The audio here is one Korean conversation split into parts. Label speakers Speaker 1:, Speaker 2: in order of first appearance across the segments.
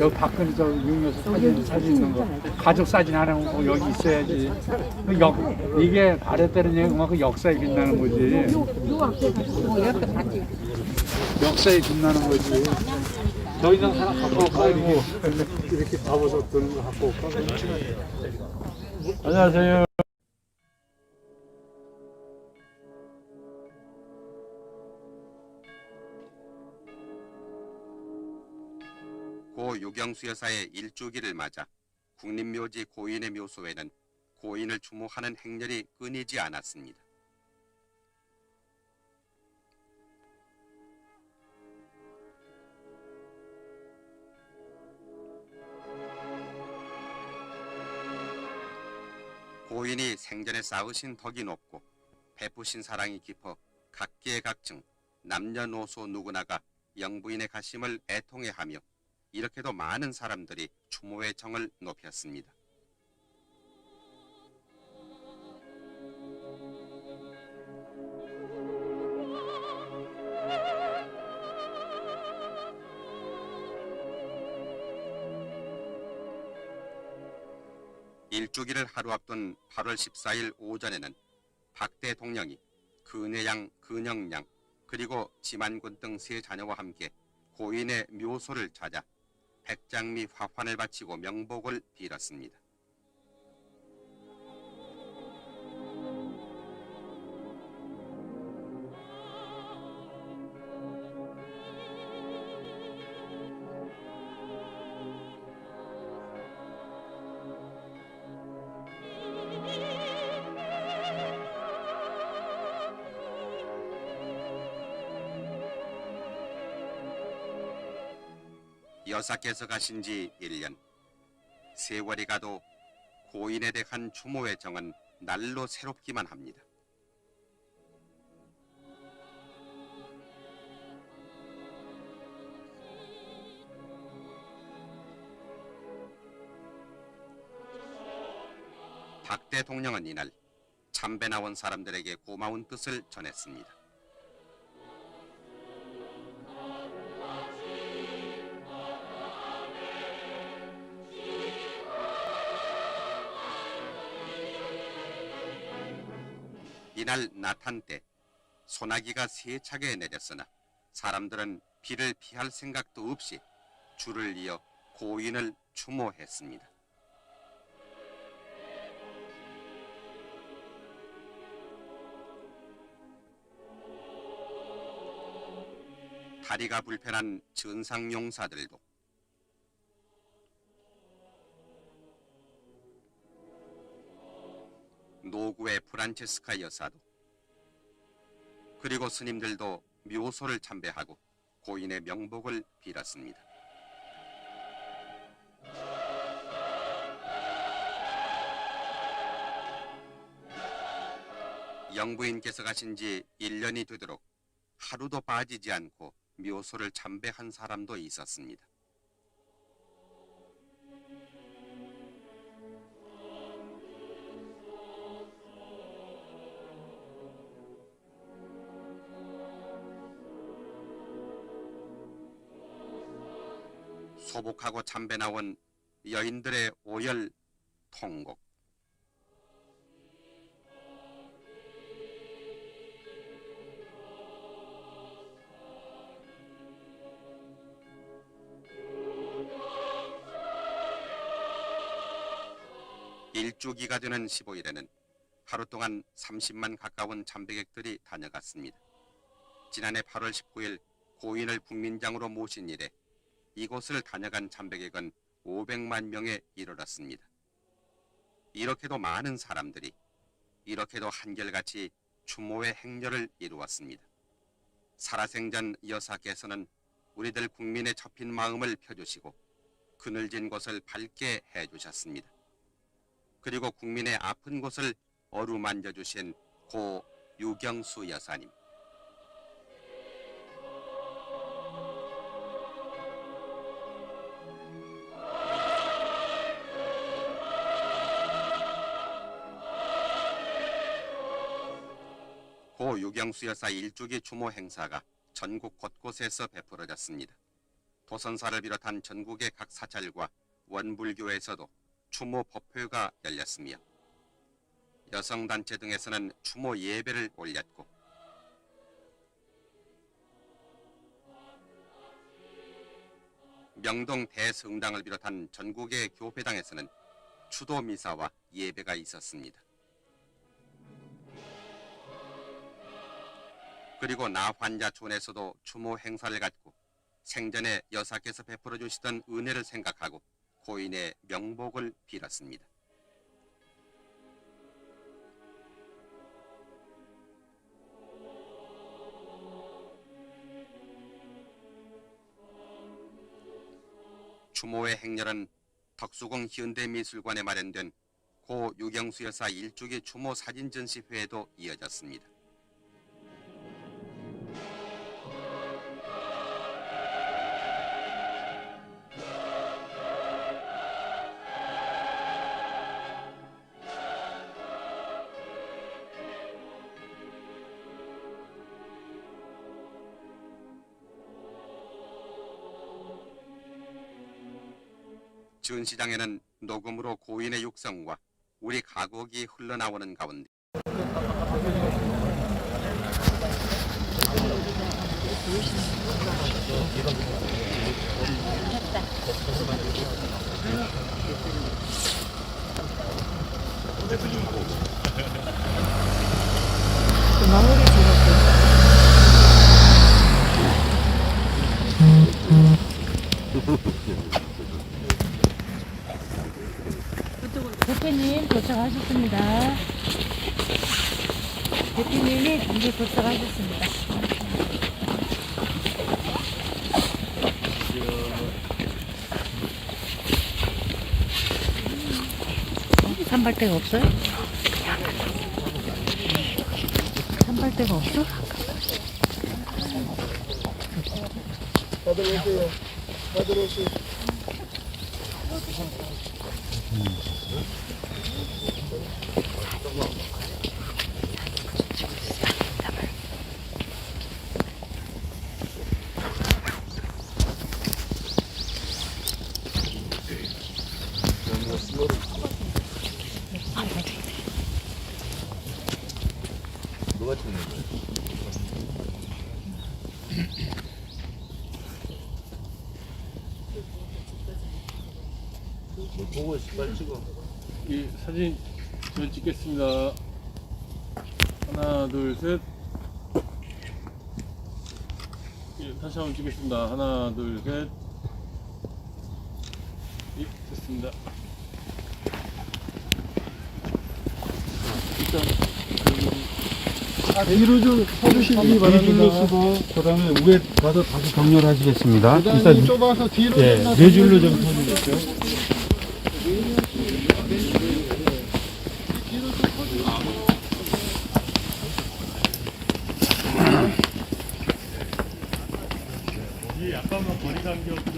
Speaker 1: 여기 박근혜 저 유명해서 사진 사진 있는 거. 가족 사진 하나 뭐 여기 있어야지. 그역 이게 얘기가 그 역사에 빛나는 거지. 역사에 빛나는 거지. 더 이상 하나 갖고 올까 이렇게 가보서 뜨는 거 갖고 올까?
Speaker 2: 안녕하세요
Speaker 3: 고 유경수 여사의 일주기를 맞아 국립묘지 고인의 묘소에는 고인을 추모하는 행렬이 끊이지 않았습니다. 고인이 생전에 쌓으신 덕이 높고 베푸신 사랑이 깊어 각계각층 남녀노소 누구나가 영부인의 가심을 애통해하며 이렇게도 많은 사람들이 추모의 정을 높였습니다. 일주기를 하루 앞둔 8월 14일 오전에는 박 대통령이 근혜양, 근영양, 그리고 지만군 등 세 자녀와 함께 고인의 묘소를 찾아 백장미 화환을 바치고 명복을 빌었습니다. 여사께서 가신 지 1년. 세월이 가도 고인에 대한 추모의 정은 날로 새롭기만 합니다. 박 대통령은 이날 참배 나온 사람들에게 고마운 뜻을 전했습니다. 이날 나탄 때 소나기가 세차게 내렸으나 사람들은 비를 피할 생각도 없이 줄을 이어 고인을 추모했습니다. 다리가 불편한 전상용사들도 노구의 프란체스카 여사도 그리고 스님들도 묘소를 참배하고 고인의 명복을 빌었습니다. 영부인께서 가신 지 1년이 되도록 하루도 빠지지 않고 묘소를 참배한 사람도 있었습니다. 소복하고 참배 나온 여인들의 오열 통곡. 일주기가 되는 15일에는 하루 동안 30만 가까운 참배객들이 다녀갔습니다. 지난해 8월 19일 고인을 국민장으로 모신 이래 이곳을 다녀간 참배객은 500만 명에 이르렀습니다. 이렇게도 많은 사람들이 이렇게도 한결같이 추모의 행렬을 이루었습니다. 살아생전 여사께서는 우리들 국민의 접힌 마음을 펴주시고 그늘진 곳을 밝게 해주셨습니다. 그리고 국민의 아픈 곳을 어루만져 주신 고 유경수 여사님. 고 유경수 여사 일주기 추모 행사가 전국 곳곳에서 베풀어졌습니다. 고선사를 비롯한 전국의 각 사찰과 원불교에서도 추모 법회가 열렸으며 여성단체 등에서는 추모 예배를 올렸고 명동 대성당을 비롯한 전국의 교회당에서는 추도 미사와 예배가 있었습니다. 그리고 나 환자촌에서도 추모 행사를 갖고 생전에 여사께서 베풀어 주시던 은혜를 생각하고 고인의 명복을 빌었습니다. 추모의 행렬은 덕수궁 현대미술관에 마련된 고 유경수 여사 일주기 추모 사진 전시회에도 이어졌습니다. 전시장에는 녹음으로 고인의 육성과 우리 가곡이 흘러나오는 가운데
Speaker 4: 하셨습니다. 대표님이 이제 도착 하셨습니다. 산발대가 없어요? 산발대가 없어?
Speaker 2: 이 사진 저 찍겠습니다. 하나, 둘, 셋. 예, 다시 한번 찍겠습니다. 하나, 둘, 셋. 예, 됐습니다.
Speaker 5: 뒤로 좀 서주시기 바랍니다. 쓰고 그다음에 위에 가서 다시 정렬하시겠습니다. 일단 좁아서 뒤로 예, 네 줄로 좀 서주십시오. 약간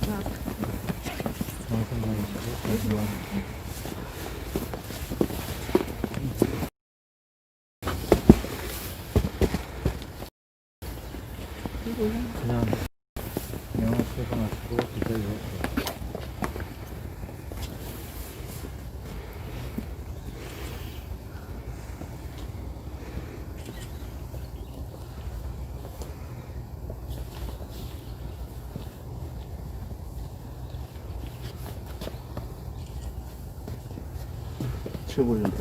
Speaker 6: 자, 정렬하시겠습니다. পর্যন্ত।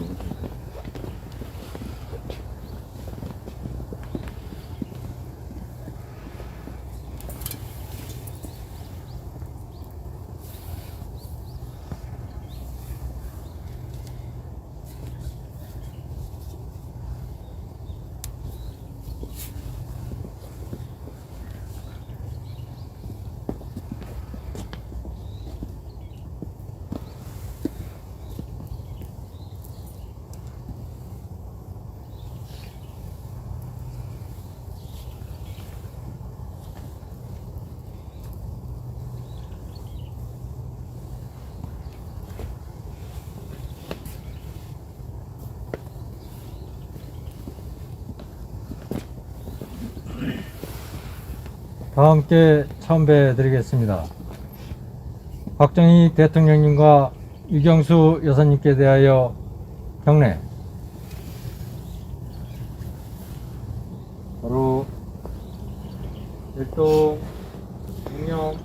Speaker 6: 다 함께 참배드리겠습니다. 박정희 대통령님과 유경수 여사님께 대하여 경례. 바로 일동 중령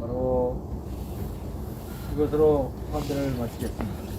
Speaker 6: 바로 이것으로 참배를 마치겠습니다.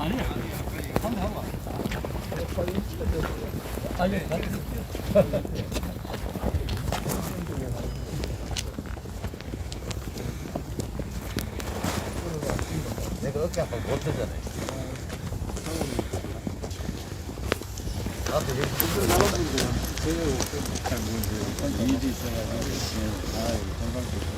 Speaker 7: 아니야. 한번 하고 아니, 나 내가 어깨 아파
Speaker 8: 못하잖아. 나도 여기 좀 나눠주세요. 제일 잘모르겠 이지 있어가지고. 아이, 건강 좋고.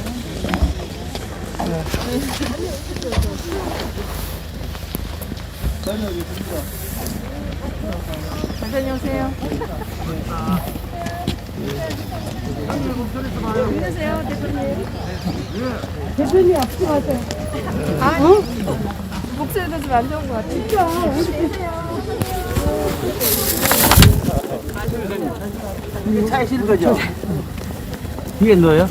Speaker 9: 잘 다녀오세요. 힘내세요, 대표님. 대표님 앞서 가세요. 아니, 목소리도 좀 안 좋은 것 같아요. 진짜. 이게
Speaker 10: 차에 실은 거죠? 이게 뭐예요?